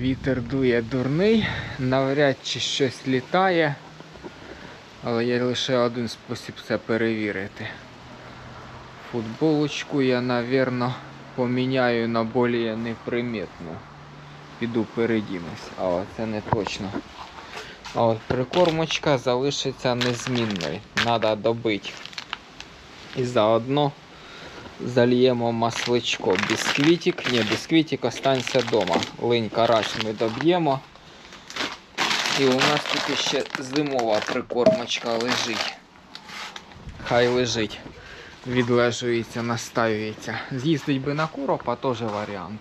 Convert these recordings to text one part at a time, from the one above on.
Вітер дує дурний, навряд чи щось літає, але є лише один спосіб це перевірити. Футболочку я, напевно, поміняю на більш непримітну. Піду передінусь, але це не точно. А от прикормочка залишиться незмінною. Треба добити. І заодно зальємо масличко. Бісквітик. Ні, бісквітик останься вдома. Линь карась ми доб'ємо. І у нас тут ще зимова прикормочка лежить. Хай лежить. Відлежується, настаюється. З'їздить би на коропа теж варіант.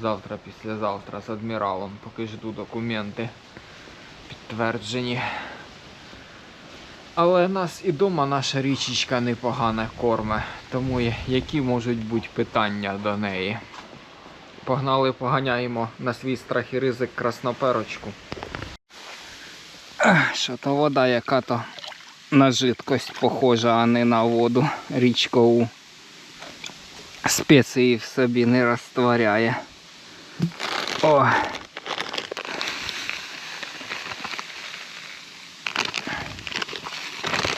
Завтра, післязавтра з адміралом, поки жду документи підтверджені. Але нас і дома наша річечка непогано корме, тому які можуть бути питання до неї. Погнали, поганяємо на свій страх і ризик красноперочку. Що то вода, яка то на жидкость похожа, а не на воду річкову. Спеції в собі не розтворяє. О.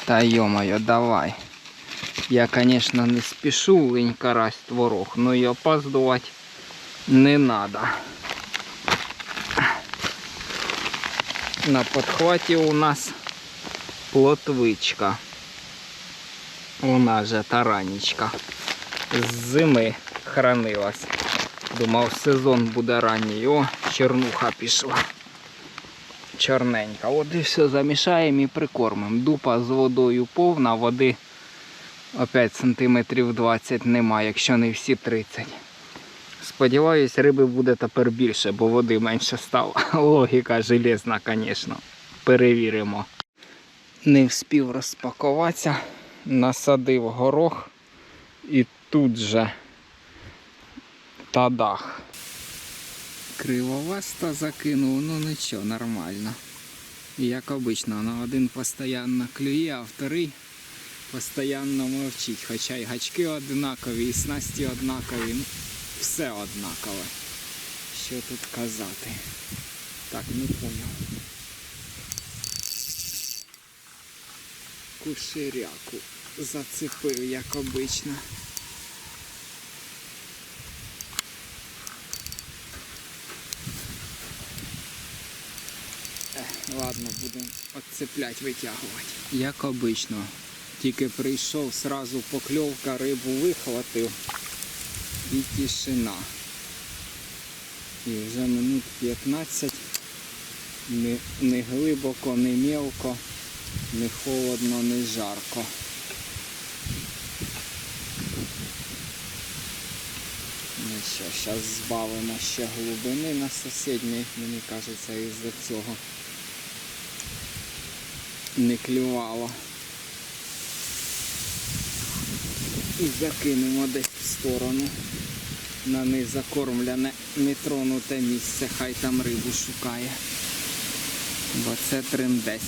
Та ё-моё, давай. Я, конечно, не спешу линь карась творог, но и опаздывать не надо. На подхваті у нас плотвичка. Вона же таранічка. З зими хранилась. Думав, сезон буде ранній. О, чернуха пішла. Чорненька. От і все замішаємо і прикормимо. Дупа з водою повна, води опять сантиметрів 20 нема, якщо не всі 30. Сподіваюсь, риби буде тепер більше, бо води менше стало. Логіка железна, звісно. Перевіримо. Не вспів розпакуватися, насадив горох і тут же тадах. Кривоваста закинув, ну нічого, нормально. Як обично, на один постійно клює, а вторий постійно мовчить. Хоча і гачки однакові, і снасті однакові, ну, все однакове. Що тут казати? Так, не поняв. Куширяку зацепив, як обично. Ладно, будемо відцеплять, витягувати. Як обично. Тільки прийшов, сразу покльовка, рибу вихватив і тишина. І вже минут 15 не, не глибоко, не мелко, не холодно, не жарко. Ну що, зараз збавимо ще глибини на сусідній, мені кажеться, із-за цього не клювало. І закинемо десь в сторону на незакормлене нетронуте місце, хай там рибу шукає. Бо це триндець,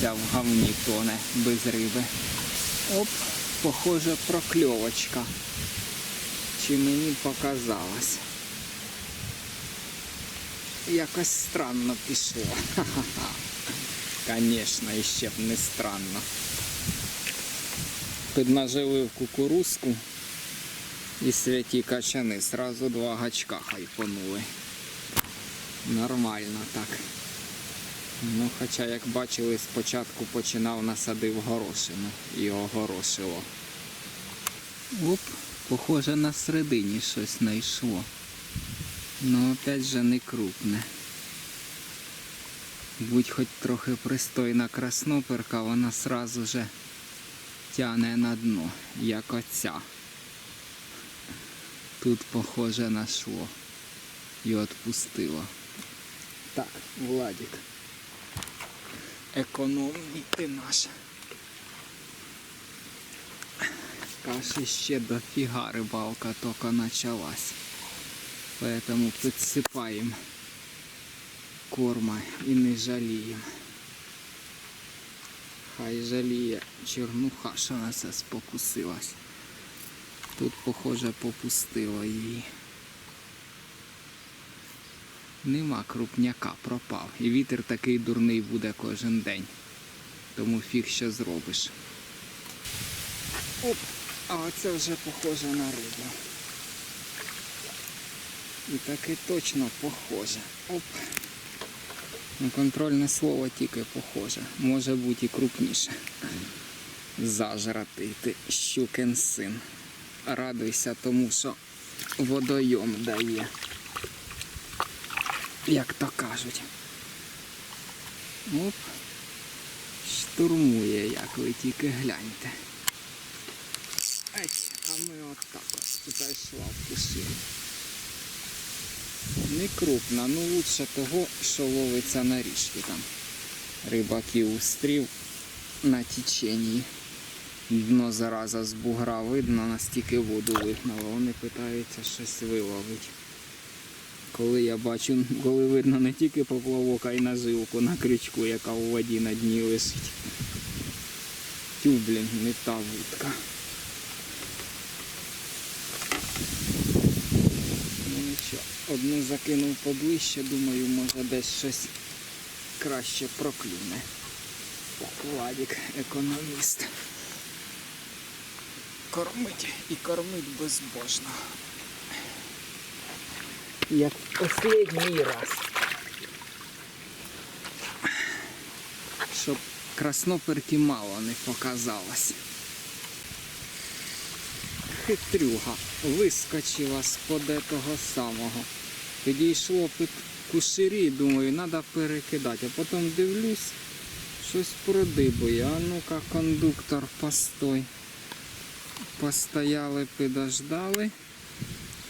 ця в говні тоне без риби. Оп, похоже прокльовочка. Чи мені показалось? Якось странно пішло. Ха-ха-ха. Конечно, іще б не странно. Піднаживив кукурузку і святі качани. Сразу два гачка хайпонули. Нормально так. Ну, хоча, як бачили, спочатку починав насадив горошину і огорошило. Оп, похоже на середині щось знайшло. Ну опять же не крупне. Будь хоч трохи пристойна красноперка, вона сразу же тяне на дно, як оця. Тут похоже нашло. І отпустило. Так, Владик. Економний ти наш. Каші ще дофіга рибалка тільки началась. Поэтому підсипаємо корма і не жаліємо. Хай жаліє чернуха, що на це спокусилась. Тут, похоже, попустило її. Нема крупняка, пропав. І вітер такий дурний буде кожен день. Тому фіг що зробиш. Оп, а оце вже похоже на рибу. І таки точно похоже. Оп. Ну, контрольне слово тільки похоже. Може бути і крупніше. Зажратий ти, щукин син. Радуйся тому, що водойом дає. Як то кажуть. Оп. Штурмує, як ви тільки гляньте. Ай, а ми отак от зайшла в кишину. Не крупна, ну лучше того, що ловиться на річці там. Рибаків устрів на теченні. Дно зараза з бугра видно, настільки воду вигнало. Вони питаються щось виловити. Коли я бачу, коли видно не тільки поплавок, а й наживку на крючку, яка у воді на дні лежить. Тю, блін, не та вудка. Ну нічого, одну закинув поближче, думаю, може десь щось краще проклюне. Владик, економіст. Кормить і кормить безбожно. Як останній раз. Щоб красноперки мало не показалось. Хитрюга вискочила з-под того самого. Підійшло під куширі, думаю, треба перекидати. А потім дивлюсь, щось продибує. А ну-ка, кондуктор, постой. Постояли, підождали.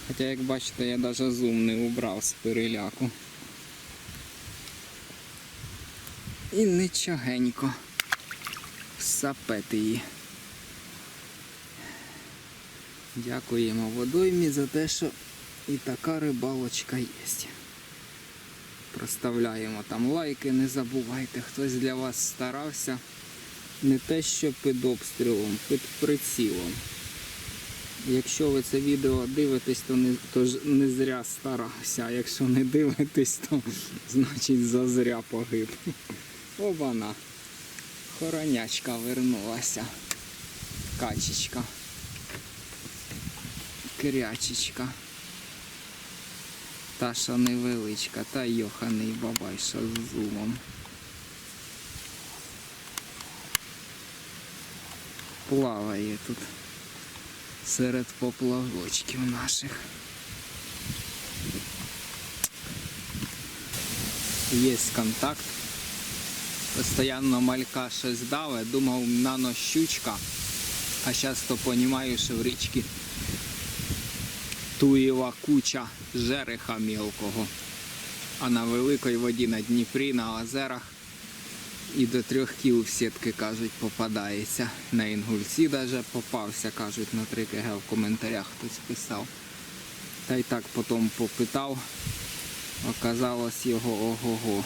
Хоча, як бачите, я навіть зум не убрав з переляку. І нічогенько сапети її. Дякуємо водоймі за те, що і така рибалочка є. Проставляємо там лайки, не забувайте, хтось для вас старався. Не те, що під обстрілом, під прицілом. Якщо ви це відео дивитесь, то не, то ж не зря старався. А якщо не дивитесь, то значить зазря погиб. Обана. Хоронячка вернулася. Качечка. Крячечка. Та, що невеличка, та йоханий бабай, що з зумом. Плаває тут серед поплавочків наших. Є контакт. Постоянно малька щось даве, думав нанощучка, а зараз то розумію, що в річці туєва куча жереха мілкого. А на великій воді на Дніпрі, на озерах і до трьох кіл в сітки, кажуть, попадається. На інгульці навіть попався, кажуть, на 3 кг в коментарях хтось писав. Та й так потім попитав. Оказалось його ого-го.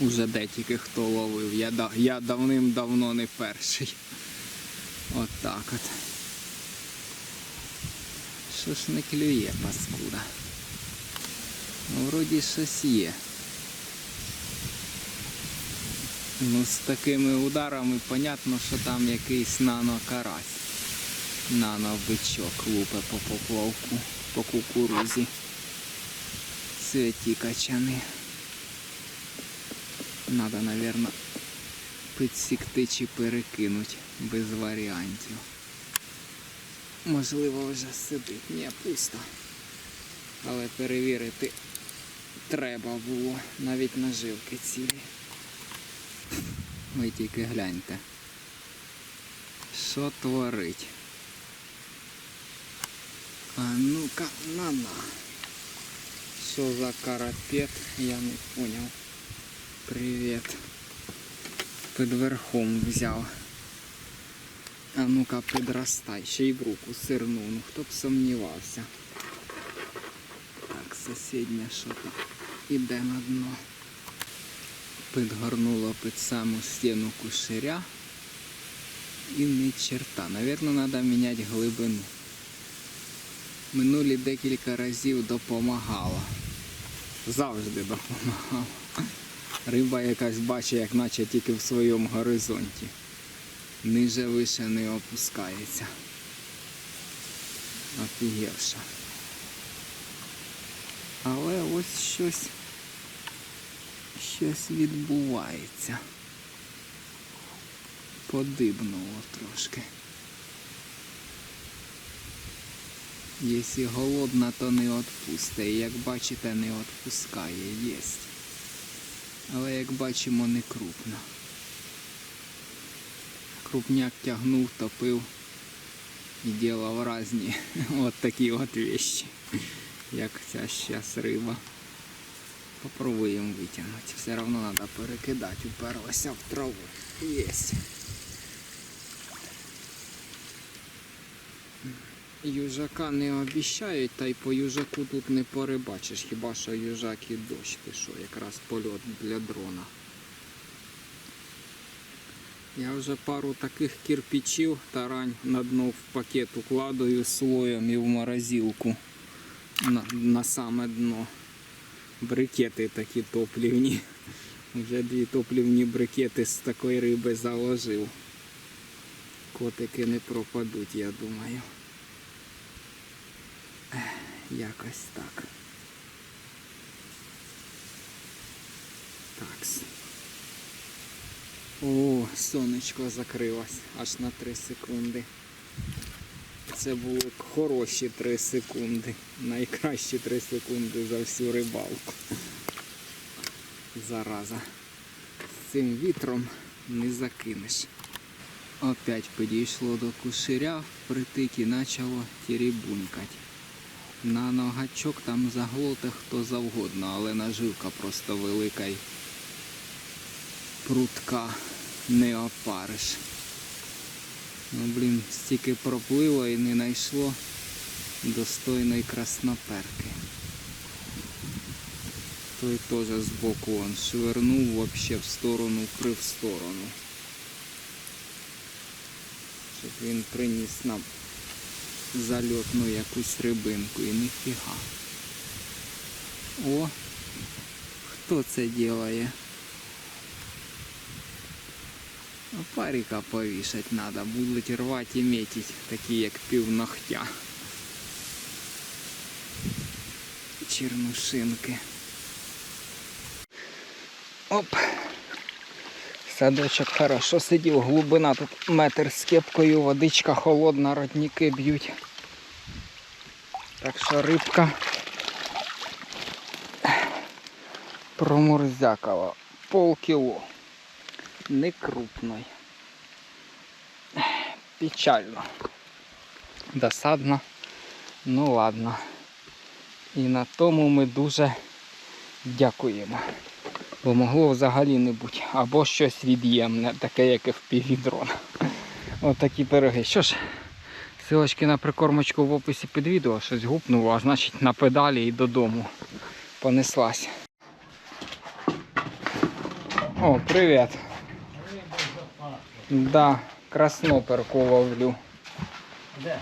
Уже тільки хто ловив. Я, я давним-давно не перший. От так от. Що не клює, паскуда? Ну, вроді щось є. Ну, з такими ударами понятно, що там якийсь нано-карась. Нано-бичок лупе по поплавку, по кукурузі. Святі качани. Надо, мабуть, підсікти чи перекинути без варіантів. Можливо, вже сидить. Ні, пусто. Але перевірити треба було навіть наживки цілі. Ви тільки гляньте. Що творить? А ну-ка, на-на. Що за карапет, я не понял. Привіт. Під верхом взяв. А ну-ка, підростай. Ще й в руку сирну. Ну хто б сумнівався. Так, сусіднє що тут іде на дно. Підгорнуло під саму стіну куширя. І ні черта. Навірно, треба міняти глибину. Минулі декілька разів допомагало. Завжди допомагав. Риба якась бачить, як наче тільки в своєму горизонті. Ниже вище не опускається. Офігевша. Але ось щось. Щось відбувається. Подибнуло трошки. Якщо голодна, то не відпусте. Як бачите, не відпускає. Єсть. Але як бачимо, не крупно. Крупняк тягнув, топив і ділав різні от такі от вещи. Як ця щас риба. Попробуємо витягнути. Все одно треба перекидати, уперлася в траву. Єсть. Южака не обіщають, та й по южаку тут не порибачиш, хіба що южак і дощ, що, якраз польот для дрона. Я вже пару таких кирпичів тарань на дно в пакет укладаю слоєм і в морозилку на, на саме дно. Брикети такі топлівні. Вже дві топлівні брикети з такої риби заложив. Котики не пропадуть, я думаю. Якось так. Такс. О, сонечко закрилось аж на 3 секунди. Це були хороші 3 секунди. Найкращі 3 секунди за всю рибалку. Зараза. З цим вітром не закинеш. Опять підійшло до куширя, впритик і почало тірібунькать. На ногачок там заглоте хто завгодно, але наживка просто велика й прутка не опариш. Ну, блін, стільки проплило і не знайшло достойної красноперки. Той теж збоку он швернув вообще в сторону, вкрив сторону. Щоб він приніс нам зальотну якусь рибинку і ніфіга. О, хто це делає? Парика повішать треба, будуть рвати і метить, такі як пів ногтя. Чернушинки. Оп. Садочок хорошо сидів, глибина тут метр з кепкою, водичка холодна, родники б'ють. Так що рибка проморзякова. Полкіло. Не крупной. Печально. Досадно. Ну ладно. І на тому ми дуже дякуємо. Бо могло взагалі не бути. Або щось від'ємне, таке, як в півдрона. Отакі пироги. Що ж, силочки на прикормочку в описі під відео, щось гупнуло, а значить на педалі і додому. Понеслась. О, привіт. Да, красноперку ловлю. Де?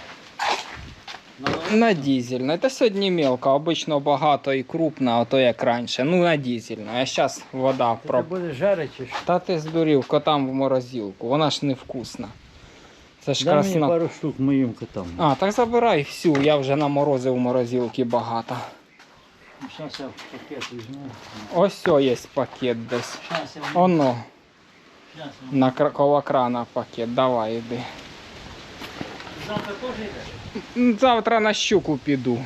На дизельну. Это сьогодні мелко, обично багато і крупно, а то як раніше. Ну на дизельну. А зараз вода Ти про. будеш жарити чи що? Та ти здурів котам в морозилку, вона ж невкусна. Це ж Дай мені пару штук моїм котам. А, так забирай всю, я вже наморозив в морозилки багато. Зараз я пакет візьму. Ось є пакет десь. Зараз я Оно, Щас я- на коло крана пакет, давай іди. Завтра теж йдеш? Завтра на щуку піду.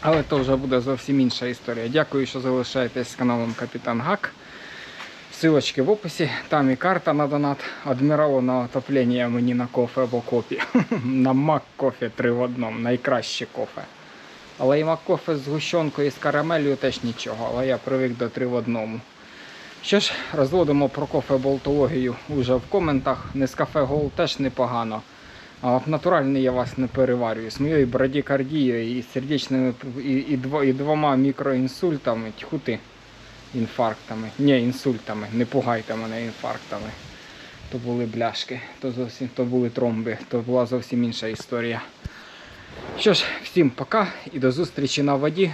Але то вже буде зовсім інша історія. Дякую, що залишаєтесь з каналом Капітан Гак. Силочки в описі, там і карта на донат. Адміралу на отоплення мені на кофе або копі. на мак кофе три в одному, найкраще кофе. Але і мак кофе з гущонкою і з карамелью теж нічого, але я привик до три в одному. Що ж, розводимо про кофе болтологію уже в коментах. Нескафе Гол теж непогано. А натуральний я вас не переварюю. З моєю брадікардією і сердечними і, і, дво- і двома мікроінсультами, тьху ти, інфарктами. Ні, інсультами, не пугайте мене інфарктами. То були бляшки, то зовсім то були тромби, то була зовсім інша історія. Що ж, всім пока і до зустрічі на воді.